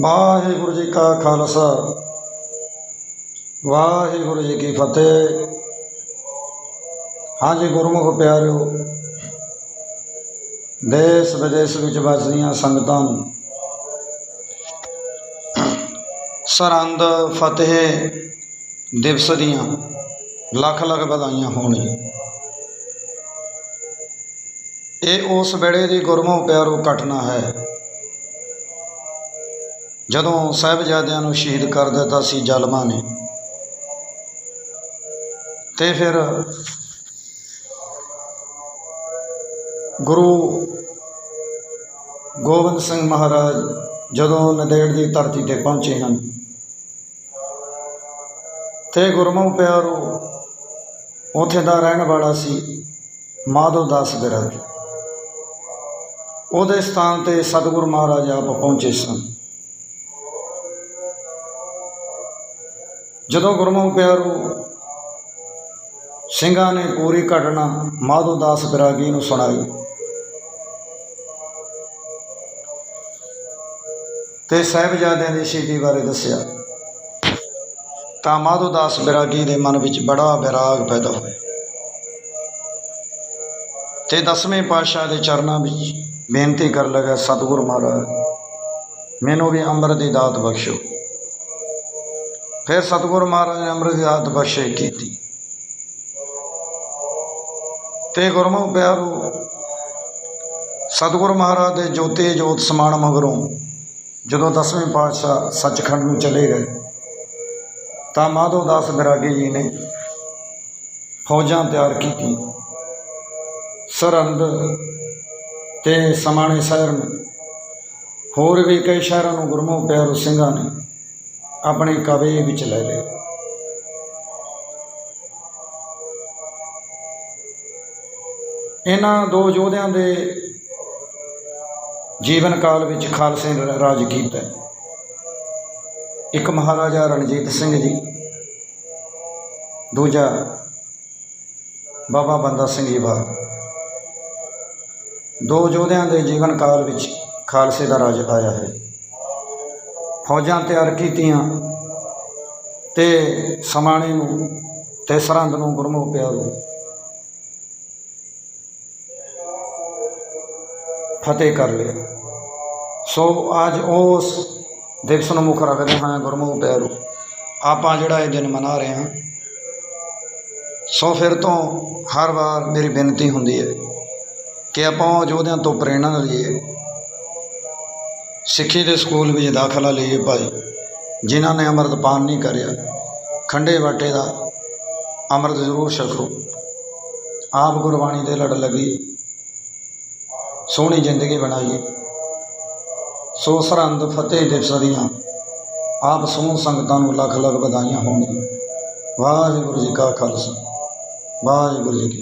ਵਾਹਿਗੁਰੂ ਜੀ ਕਾ ਖਾਲਸਾ, ਵਾਹਿਗੁਰੂ ਜੀ ਕੀ ਫਤਿਹ। ਹਾਂਜੀ ਗੁਰਮੁਖ ਪਿਆਰਿਓ, ਦੇਸ਼ ਵਿਦੇਸ਼ ਵਿੱਚ ਵਸਦੀਆਂ ਸੰਗਤਾਂ ਨੂੰ ਸਰੰਦ ਫਤਿਹ ਦਿਵਸ ਦੀਆਂ ਲੱਖ ਲੱਖ ਵਧਾਈਆਂ ਹੋਣ ਜੀ ਇਹ ਉਸ ਵੇਲੇ ਦੀ ਗੁਰਮੁਖ ਪਿਆਰੋ ਘਟਨਾ ਹੈ ਜਦੋਂ ਸਾਹਿਬਜ਼ਾਦਿਆਂ ਨੂੰ ਸ਼ਹੀਦ ਕਰ ਦਿੱਤਾ ਸੀ ਜ਼ਾਲਮਾਂ ਨੇ, ਤੇ ਫਿਰ ਗੁਰੂ ਗੋਬਿੰਦ ਸਿੰਘ ਮਹਾਰਾਜ ਜਦੋਂ ਨੰਦੇੜ ਦੀ ਧਰਤੀ ਤੇ ਪਹੁੰਚੇ ਹਨ, ਤੇ ਗੁਰਮੁਖ ਪਿਆਰੋ, ਉੱਥੇ ਦਾ ਰਹਿਣ ਵਾਲਾ ਸੀ ਮਾਧੋ ਦਾਸ ਬਿਰਜ ਉਹਦੇ ਸਥਾਨ ਤੇ ਸਤਿਗੁਰ ਮਹਾਰਾਜ ਆਪ ਪਹੁੰਚੇ ਸਨ। ਜਦੋਂ ਗੁਰਮੁਖ ਪਿਆਰੋ, ਸਿੰਘਾਂ ਨੇ ਪੂਰੀ ਘਟਨਾ ਮਾਧੋ ਦਾਸ ਬਿਰਾਗੀ ਨੂੰ ਸੁਣਾਈ। ਤੇ ਸਾਹਿਬਜ਼ਾਦਿਆਂ ਦੀ ਸ਼ਹੀਦੀ ਬਾਰੇ ਦੱਸਿਆ। ਤਾਂ ਮਾਧੋ ਦਾਸ ਬਿਰਾਗੀ ਦੇ ਮਨ ਵਿੱਚ ਬੜਾ ਵਿਰਾਗ ਪੈਦਾ ਹੋਇਆ। ਤੇ ਦਸਵੇਂ ਪਾਤਸ਼ਾਹ ਦੇ ਚਰਨਾਂ ਵਿੱਚ ਬੇਨਤੀ ਕਰਨ ਲੱਗਾ, ਸਤਿਗੁਰ ਮਹਾਰਾਜ, ਮੈਨੂੰ ਵੀ ਅੰਮ੍ਰਿਤ ਦੀ ਦਾਤ ਬਖਸ਼ੋ। ਫਿਰ ਸਤਿਗੁਰ ਮਹਾਰਾਜ ਨੇ ਅੰਮ੍ਰਿਤ ਦੀ ਦਾਤ ਬਖਸ਼ੇ ਕੀਤੀ। ਤੇ ਗੁਰਮੁਖ ਪਿਆਰੋ, ਸਤਿਗੁਰ ਮਹਾਰਾਜ ਦੇ ਜੋਤੀ ਜੋਤ ਸਮਾਨ ਮਗਰੋਂ ਜਦੋਂ ਦਸਵੇਂ ਪਾਤਸ਼ਾਹ ਸੱਚਖੰਡ ਨੂੰ ਚਲੇ ਗਏ, ਤਾਂ ਮਾਧੋ ਦਾਸ ਬਿਰਾਗੀ ਜੀ ਨੇ ਫੌਜਾਂ ਤਿਆਰ ਕੀਤੀ। ਸਰਹੰਦ ਤੇ ਸਮਾਣੇ ਸ਼ਹਿਰ ਨੂੰ, ਹੋਰ ਵੀ ਕਈ ਸ਼ਹਿਰਾਂ ਨੂੰ ਗੁਰਮੁਖ ਪਿਆਰੋ ਸਿੰਘਾਂ ਨੇ ਆਪਣੇ ਕਬਜ਼ੇ ਵਿੱਚ ਲੈ ਲਏ ਇਹਨਾਂ ਦੋ ਯੋਧਿਆਂ ਦੇ ਜੀਵਨ ਕਾਲ ਵਿੱਚ ਖਾਲਸੇ ਨੇ ਰਾਜ ਕੀਤਾ। ਇੱਕ ਮਹਾਰਾਜਾ ਰਣਜੀਤ ਸਿੰਘ ਜੀ, ਦੂਜਾ ਬਾਬਾ ਬੰਦਾ ਸਿੰਘ ਜੀ ਬਾਗ ਦੋ ਯੋਧਿਆਂ ਦੇ ਜੀਵਨ ਕਾਲ ਵਿੱਚ ਖਾਲਸੇ ਦਾ ਰਾਜ ਆਇਆ ਹੈ। ਫੌਜਾਂ ਤਿਆਰ ਕੀਤੀਆਂ ਤੇ ਸਮਾਣੇ ਨੂੰ ਤੇ ਸਰਹੰਦ ਨੂੰ ਗੁਰਮੁਖ ਪਿਆਰੂ। ਫਤਿਹ ਕਰ ਲਿਆ। ਸੋ ਅੱਜ ਉਸ ਦਿਵਸ ਨੂੰ ਮੁੱਖ ਰੱਖਦੇ ਹਾਂ ਗੁਰਮੁਖ ਪਿਆਰੂ। ਆਪਾਂ ਜਿਹੜਾ ਇਹ ਦਿਨ ਮਨਾ ਰਹੇ ਹਾਂ, ਸੋ ਫਿਰ ਤੋਂ ਹਰ ਵਾਰ ਮੇਰੀ ਬੇਨਤੀ ਹੁੰਦੀ ਹੈ ਕਿ ਆਪਾਂ ਉਹ ਯੋਧਿਆਂ ਤੋਂ ਪ੍ਰੇਰਣਾ ਲਈਏ। ਸਿੱਖੀ ਦੇ ਸਕੂਲ ਵਿੱਚ ਦਾਖਲਾ ਲਈਏ ਭਾਈ, ਜਿਨ੍ਹਾਂ ਨੇ ਅੰਮ੍ਰਿਤਪਾਨ ਨਹੀਂ ਕਰਿਆ, ਖੰਡੇ ਬਾਟੇ ਦਾ ਅੰਮ੍ਰਿਤ ਜ਼ਰੂਰ ਛਕੋ। ਆਪ ਗੁਰਬਾਣੀ ਦੇ ਲੜ ਲੱਗੀ, ਸੋਹਣੀ ਜ਼ਿੰਦਗੀ ਬਣਾਈਏ ਸੋ ਸਰਹੰਦ ਫਤਿਹ ਦਿਵਸ ਦੀਆਂ, ਆਪ ਸਮੂਹ ਸੰਗਤਾਂ ਨੂੰ ਲੱਖ ਲੱਖ ਵਧਾਈਆਂ ਹੋਣਗੀਆਂ। ਵਾਹਿਗੁਰੂ ਜੀ ਕਾ ਖਾਲਸਾ, ਵਾਹਿਗੁਰੂ ਜੀ ਕੀ